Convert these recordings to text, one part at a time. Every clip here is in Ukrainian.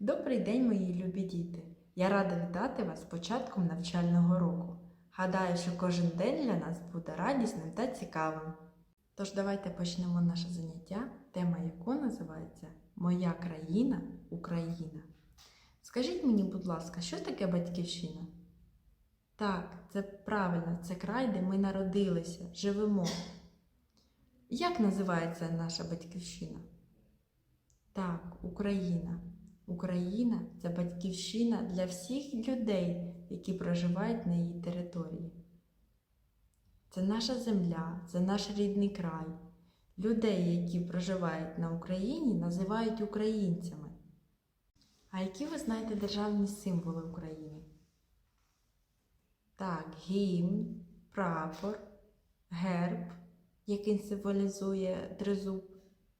Добрий день, мої любі діти! Я рада вітати вас з початком навчального року. Гадаю, що кожен день для нас буде радісним та цікавим. Тож давайте почнемо наше заняття, тема якого називається Моя країна Україна. Скажіть мені, будь ласка, що таке батьківщина? Так, це правильно, це край, де ми народилися, живемо. Як називається наша батьківщина? Так, Україна. Україна це батьківщина для всіх людей, які проживають на її території. Це наша земля, це наш рідний край. Людей, які проживають на Україні, називають українцями. А які ви знаєте державні символи України? Так, гімн, прапор, герб, який символізує тризуб.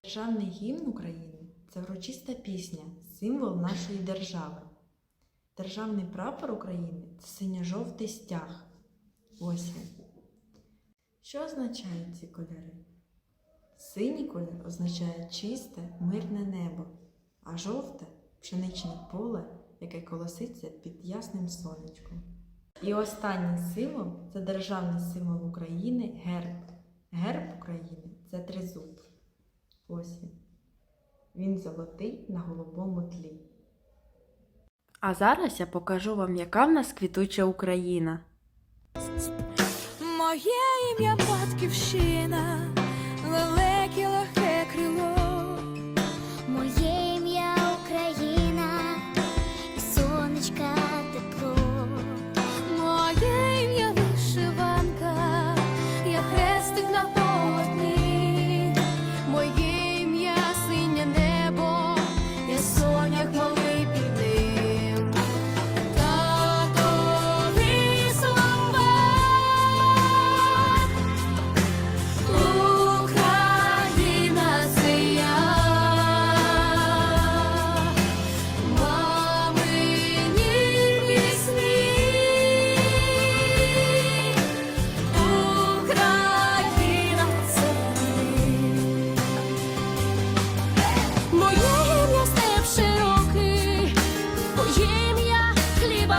Державний гімн України це врочиста пісня, символ нашої держави. Державний прапор України це синьо-жовтий стяг. Ось. Що означають ці кольори? Синій колір означає чисте, мирне небо, а жовте пшеничне поле, яке колоситься під ясним сонечком. І останній символ це державний символ України герб. Герб України це тризуб. Ось він. Він золотий на голубому тлі. А зараз я покажу вам, яка в нас квітуча Україна. Моє ім'я батьківщина,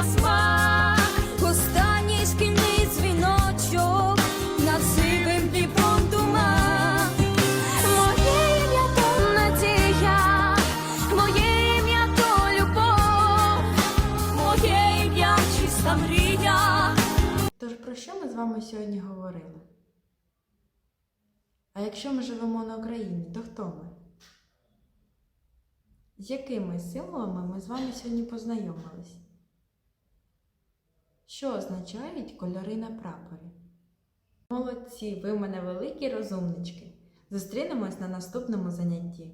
хліба останній шкільний дзвіночок над сивим Дніпром туман. Моє ім'я надія, моє ім'я любов, моє ім'я чиста. Тож про що ми з вами сьогодні говорили? А якщо ми живемо на Україні, то хто ми? З якими символами ми з вами сьогодні познайомились? Що означають кольори на прапорі? Молодці, ви в мене великі розумнички. Зустрінемось на наступному занятті.